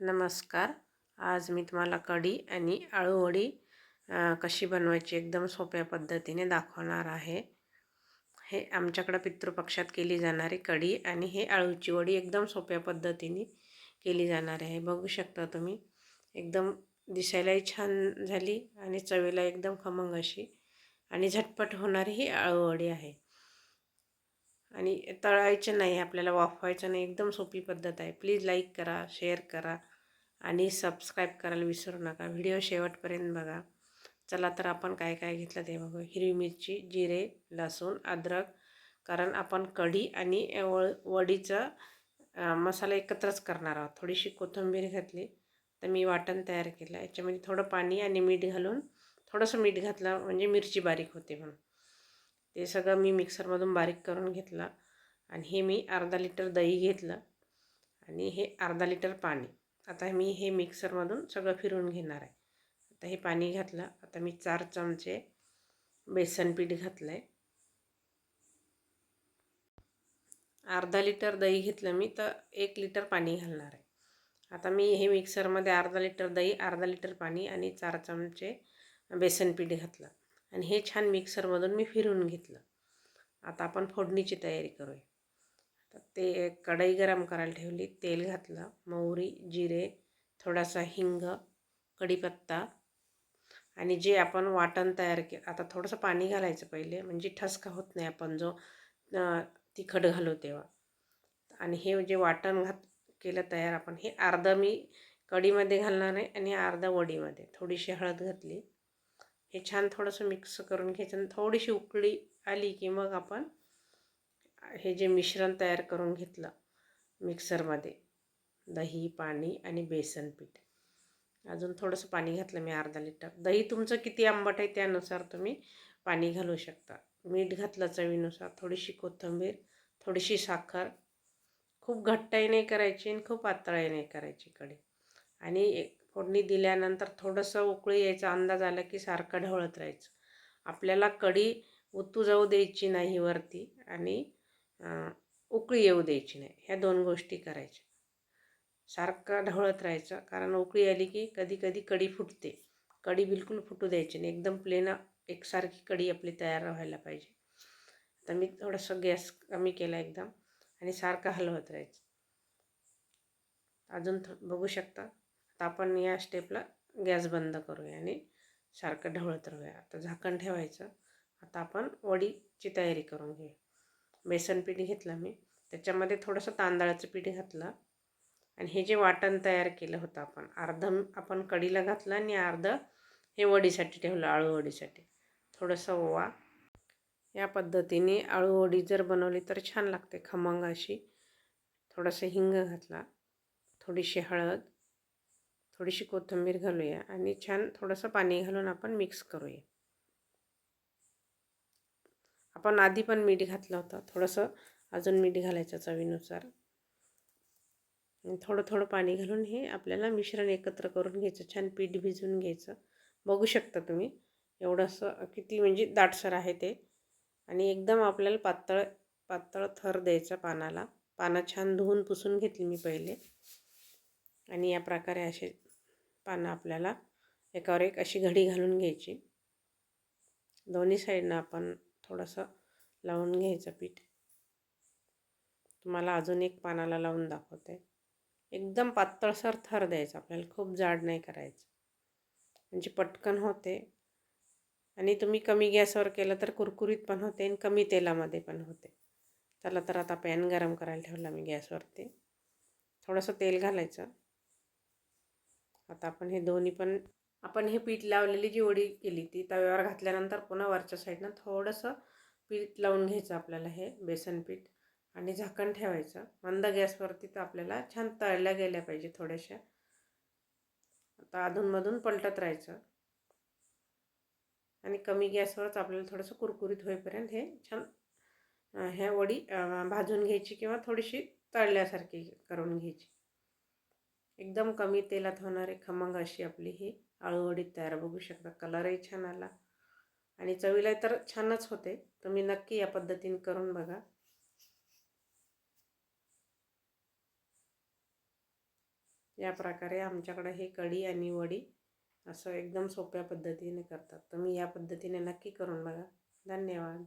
नमस्कार. आज मी तुम्हाला कढी आणि आळूवडी कशी बनवायची एकदम सोप्या पद्धतीने दाखवणार आहे. हे आमच्याकडं पितृपक्षात केली जाणारी कढी आणि हे आळूची वडी एकदम सोप्या पद्धतीने केली जाणार आहे. बघू शकता तुम्ही एकदम दिसायलाही छान झाली आणि चवीला एकदम खमंग अशी आणि झटपट होणारी ही आळूवडी आहे. आणि तळायचं नाही आपल्याला वाफवायचं नाही. एकदम सोपी पद्धत आहे. प्लीज लाईक करा शेअर करा आणि सबस्क्राईब करायला विसरू नका. व्हिडिओ शेवटपर्यंत बघा. चला तर आपण काय काय घेतलं ते बघू. हिरवी मिरची जिरे लसूण अद्रक. कारण आपण कढी आणि व वडीचं मसाला एकत्रच करणार आहोत. थोडीशी कोथिंबीर घातली तर मी वाटण तयार केलं. याच्यामध्ये थोडं पाणी आणि मीठ घालून थोडंसं मीठ घातलं म्हणजे मिरची बारीक होते म्हणून. ते सगळं मी मिक्सरमधून बारीक करून घेतलं आणि हे मी अर्धा लिटर दही घेतलं आणि हे अर्धा लिटर पाणी. आता मी हे मिक्सरमधून सगळं फिरवून घेणार आहे. आता हे पाणी घातलं. आता मी चार चमचे बेसन पीठ घातलं आहे अर्धा लिटर दही घेतलं मी तर एक लिटर पाणी घालणार आहे. आता मी हे मिक्सरमध्ये अर्धा लिटर दही अर्धा लिटर पाणी आणि चार चमचे बेसन पीठ घातलं. आणि हे छान मिक्सरमधून मी फिरून घेतलं. आता आपण फोडणीची तयारी करूया. तर ते कढई गरम करायला ठेवली तेल घातलं मोहरी जिरे थोडासा हिंग कढीपत्ता आणि जे आपण वाटण तयार के आता थोडंसं पाणी घालायचं पहिले म्हणजे ठसका होत नाही आपण जो तिखट घालू तेव्हा. आणि हे जे वाटण घात केलं तयार आपण हे अर्धं मी कढीमध्ये घालणार आहे आणि अर्धा वडीमध्ये. थोडीशी हळद घातली. हे छान थोडंसं मिक्स करून घ्यायचं आणि थोडीशी उकळी आली की मग आपण हे जे मिश्रण तयार करून घेतलं मिक्सरमध्ये दही पाणी आणि बेसन पीठ. अजून थोडंसं पाणी घातलं मी अर्धा लिटर. दही तुमचं किती आंबट आहे त्यानुसार तुम्ही पाणी घालू शकता. मीठ घातलं चवीनुसार थोडीशी कोथिंबीर थोडीशी साखर. खूप घट्टही नाही करायची आणि खूप पातळही नाही करायची कढी आणि एक फोडणी दिल्यानंतर थोडंसं उकळी यायचा अंदाज आला की सारखं ढवळत राहायचं. आपल्याला कढी उतू जाऊ द्यायची नाही वरती आणि उकळी येऊ द्यायची नाही. ह्या दोन गोष्टी करायच्या. सारखं ढवळत राहायचं. कारण उकळी आली की कधी कधी कढी फुटते. कढी बिलकुल फुटू द्यायची नाही. एकदम प्लेन एकसारखी कढी आपली तयार व्हायला पाहिजे. तर मी थोडंसं गॅस कमी केला एकदम आणि सारखं हलवत राहायचं. अजून थो बघू शकता? आता आपण या स्टेपला गॅस बंद करूया आणि सारखं ढवळत राहूया. आता झाकण ठेवायचं. आता आपण वडीची तयारी करून घेऊ. बेसन पीठ घेतलं मी. त्याच्यामध्ये थोडंसं तांदळाचं पीठ घातलं. आणि हे जे वाटण तयार केलं होतं आपण अर्धं आपण कढीला घातलं आणि अर्धं हे वडीसाठी ठेवलं आळू वडीसाठी. थोडंसं ओवा. या पद्धतीने आळू वडी जर बनवली तर छान लागते. खमंग अशी. थोडंसं हिंग घातला. थोडीशी हळद. थोडीशी कोथिंबीर घालूया आणि छान थोडंसं पाणी घालून आपण मिक्स करूया. आपण आधी पण मीठ घातलं होतं. थोडंसं अजून मीठ घालायचं चवीनुसार. थोडं थोडं पाणी घालून हे आपल्याला मिश्रण एकत्र करून घ्यायचं. छान पीठ भिजवून घ्यायचं. बघू शकता तुम्ही एवढंसं किती म्हणजे दाटसर आहे ते. आणि एकदम आपल्याला पातळ पातळ थर द्यायचा पानाला. पानं छान धुवून पुसून घेतली मी पहिले. आणि या प्रकारे असे पानं आपल्याला एकावर एक अशी घडी घालून घ्यायची. दोन्ही साईडनं आपण थोडंसं लावून घ्यायचं पीठ. तुम्हाला अजून एक पानाला लावून दाखवते. एकदम पातळसर थर द्यायचा आपल्याला खूप जाड नाही करायचं. म्हणजे पटकन होते. आणि तुम्ही कमी गॅसवर केलं तर कुरकुरीत पण होते आणि कमी तेलामध्ये पण होते. चला तर आता पॅन गरम करायला ठेवला मी गॅसवरती. थोडंसं तेल घालायचं. आता आपण हे दोन्ही पण आपण हे पीठ लावलेली जी वडी केली ती तव्यावर घातल्यानंतर पुन्हा वरच्या साईडनं थोडंसं पीठ लावून घ्यायचं आपल्याला हे बेसन पीठ आणि झाकण ठेवायचं. मंद गॅसवरती तर आपल्याला छान तळल्या गेल्या पाहिजे थोड्याशा. आता अधूनमधून पलटत राहायचं. आणि कमी गॅसवरच आपल्याला थोडंसं कुरकुरीत होईपर्यंत हे छान ह्या वडी भाजून घ्यायची किंवा थोडीशी तळल्यासारखी करून घ्यायची. एकदम कमी तेलात होणारे खमंग अशी आपली ही आळूवडी तयार. बघू शकता कलरही छान आला. आणि चवीला तर छानच होते. तुम्ही नक्की या पद्धतीने करून बघा. या प्रकारे आमच्याकडे हे कढी आणि वडी असं एकदम सोप्या पद्धतीने करतात. तुम्ही या पद्धतीने नक्की करून बघा. धन्यवाद.